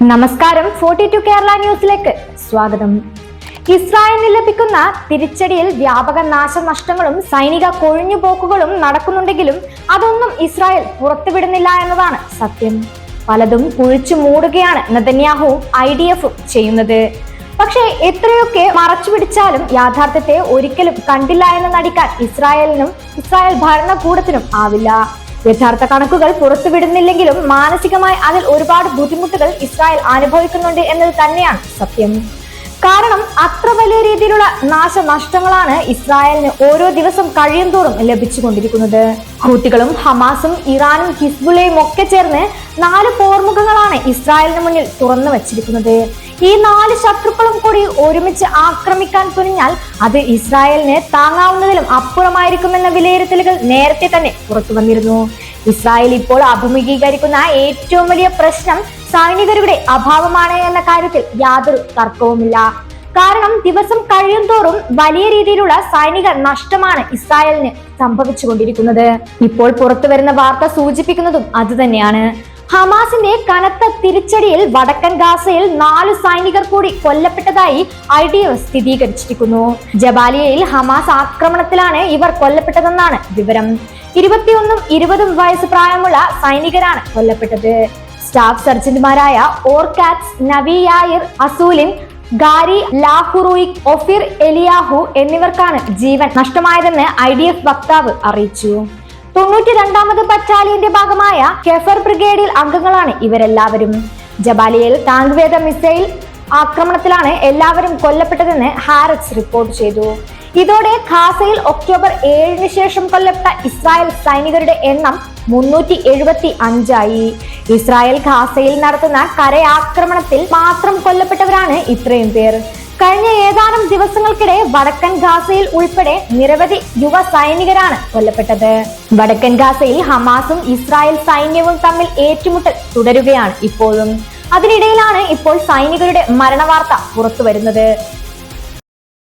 നമസ്കാരം. Forty to Kerala ന്യൂസിലേക്ക് സ്വാഗതം. ഇസ്രായേലിന് ലഭിക്കുന്ന തിരിച്ചടിയിൽ വ്യാപക നാശനഷ്ടങ്ങളും സൈനിക കൊഴിഞ്ഞുപോക്കുകളും നടക്കുന്നുണ്ടെങ്കിലും അതൊന്നും ഇസ്രായേൽ പുറത്തുവിടുന്നില്ല എന്നതാണ് സത്യം. പലതും കുഴിച്ചു മൂടുകയാണ് നതന്യാഹുവും ഐ ഡി എഫും ചെയ്യുന്നത്. പക്ഷേ എത്രയൊക്കെ മറച്ചു പിടിച്ചാലും യാഥാർത്ഥ്യത്തെ ഒരിക്കലും കണ്ടില്ല എന്ന് നടിക്കാൻ ഇസ്രായേലിനും ഇസ്രായേൽ ഭരണകൂടത്തിനും ആവില്ല. യഥാർത്ഥ കണക്കുകൾ പുറത്തുവിടുന്നില്ലെങ്കിലും മാനസികമായി അതിൽ ഒരുപാട് ബുദ്ധിമുട്ടുകൾ ഇസ്രായേൽ അനുഭവിക്കുന്നുണ്ട് എന്നത് തന്നെയാണ് സത്യം. കാരണം അത്ര വലിയ രീതിയിലുള്ള നാശനഷ്ടങ്ങളാണ് ഇസ്രായേലിന് ഓരോ ദിവസം കഴിയും തോറും ലഭിച്ചുകൊണ്ടിരിക്കുന്നത്. ഹൂത്തികളും ഹമാസും ഇറാനും ഹിസ്ബുള്ളയും ഒക്കെ ചേർന്ന് നാല് പോർമുഖങ്ങളാണ് ഇസ്രായേലിന് മുന്നിൽ തുറന്നു വച്ചിരിക്കുന്നത്. ഈ നാല് ശത്രുക്കളും കൂടി ഒരുമിച്ച് ആക്രമിക്കാൻ തുനിഞ്ഞാൽ അത് ഇസ്രായേലിന് താങ്ങാവുന്നതിലും അപ്പുറമായിരിക്കുമെന്ന വിലയിരുത്തലുകൾ നേരത്തെ തന്നെ പുറത്തു വന്നിരുന്നു. ഇസ്രായേൽ ഇപ്പോൾ അഭിമുഖീകരിക്കുന്ന ഏറ്റവും വലിയ പ്രശ്നം സൈനികരുടെ അഭാവമാണ് എന്ന കാര്യത്തിൽ യാതൊരു തർക്കവുമില്ല. കാരണം ദിവസം കഴിയും തോറും വലിയ രീതിയിലുള്ള സൈനിക നഷ്ടമാണ് ഇസ്രായേലിന് സംഭവിച്ചുകൊണ്ടിരിക്കുന്നത്. ഇപ്പോൾ പുറത്തു വരുന്ന വാർത്ത സൂചിപ്പിക്കുന്നതും അതുതന്നെയാണ്. ഹമാസിന്റെ കനത്ത തിരിച്ചടിയിൽ വടക്കൻ ഗാസയിൽ നാല് സൈനികർ കൂടി കൊല്ലപ്പെട്ടതായി ഐ ഡി എഫ് സ്ഥിരീകരിച്ചിരിക്കുന്നു. ജബാലിയയിൽ ഹമാസ് ആക്രമണത്തിലാണ് ഇവർ കൊല്ലപ്പെട്ടതെന്നാണ് വിവരം. ഇരുപത്തിയൊന്നും ഇരുപതും വയസ്സ് പ്രായമുള്ള സൈനികരാണ് കൊല്ലപ്പെട്ടത്. സ്റ്റാഫ് സർജന്റുമാരായ ഓർകാറ്റ്സ് നവിയായിർ അസൂലിൻ ഗാരി ലാഹുറൂയിക് ഒഫിർ എലിയാഹു എന്നിവർക്കാണ് ജീവൻ നഷ്ടമായതെന്ന് ഐ വക്താവ് അറിയിച്ചു. തൊണ്ണൂറ്റി രണ്ടാമത് ബറ്റാലിയന്റെ ഭാഗമായ കെഫർ ബ്രിഗേഡിൽ അംഗങ്ങളാണ് ഇവരെല്ലാവരും. ജബാലിയയിൽ ടാങ്ക് വേദ മിസൈൽ ആക്രമണത്തിലാണ് എല്ലാവരും കൊല്ലപ്പെട്ടതെന്ന് ഹാരറ്റ്സ് റിപ്പോർട്ട് ചെയ്തു. ഇതോടെ ഖാസയിൽ ഒക്ടോബർ ഏഴിന് ശേഷം കൊല്ലപ്പെട്ട ഇസ്രായേൽ സൈനികരുടെ എണ്ണം മുന്നൂറ്റി എഴുപത്തി അഞ്ചായി ഇസ്രായേൽ ഖാസയിൽ നടത്തുന്ന കരയാക്രമണത്തിൽ മാത്രം കൊല്ലപ്പെട്ടവരാണ് ഇത്രയും പേർ. കഴിഞ്ഞ ഏതാനും ദിവസങ്ങൾക്കിടെ വടക്കൻ ഗാസയിൽ ഉൾപ്പെടെ നിരവധി യുവ സൈനികരാണ് കൊല്ലപ്പെട്ടത്. വടക്കൻ ഗാസയിൽ ഹമാസും ഇസ്രായേൽ സൈന്യവും തമ്മിൽ ഏറ്റുമുട്ടൽ തുടരുകയാണ് ഇപ്പോഴും. അതിനിടയിലാണ് ഇപ്പോൾ സൈനികരുടെ മരണവാർത്ത പുറത്തു വരുന്നത്